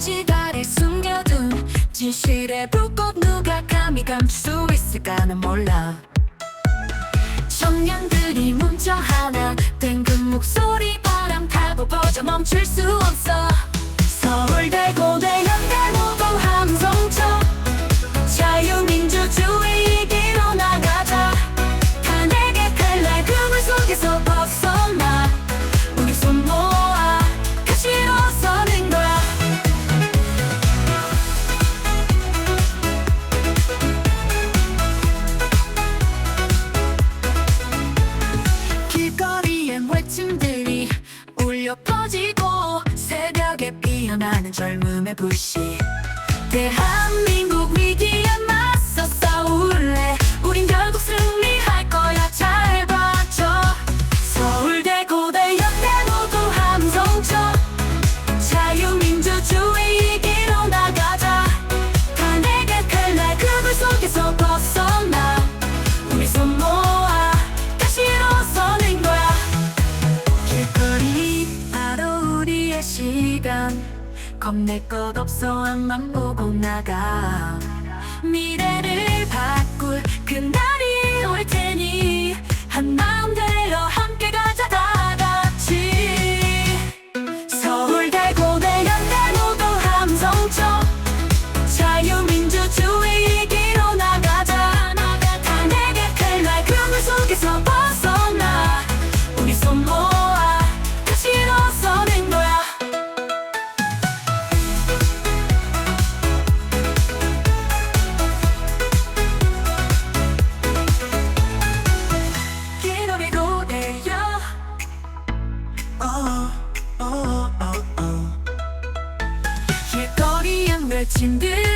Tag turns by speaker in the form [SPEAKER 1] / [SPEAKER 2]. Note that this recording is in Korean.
[SPEAKER 1] 거지다를 숨겨둔 진실의 불꽃 누가 감히 감출 수 있을까는 몰라. 청년들이 뭉쳐 하나 댕근 목소리 바람 타고 버져 멈출 수 피어나는 젊음의 불씨 대한민국 위기에 맞서 싸울래. 우린 결국 승리할 거야. 잘 봐줘. 서울대 고대 연대 모두 함성쳐 자유민주주의 이기로 나가자. 탄핵의 칼날 그물 속에서 벗어나. 우리 손 모아 다시 일어서는 거야. 길거리 바로 우리의 시간 겁낼 것 없어 앞만 보고 나가. 미래를 바꿀 그날이 Trên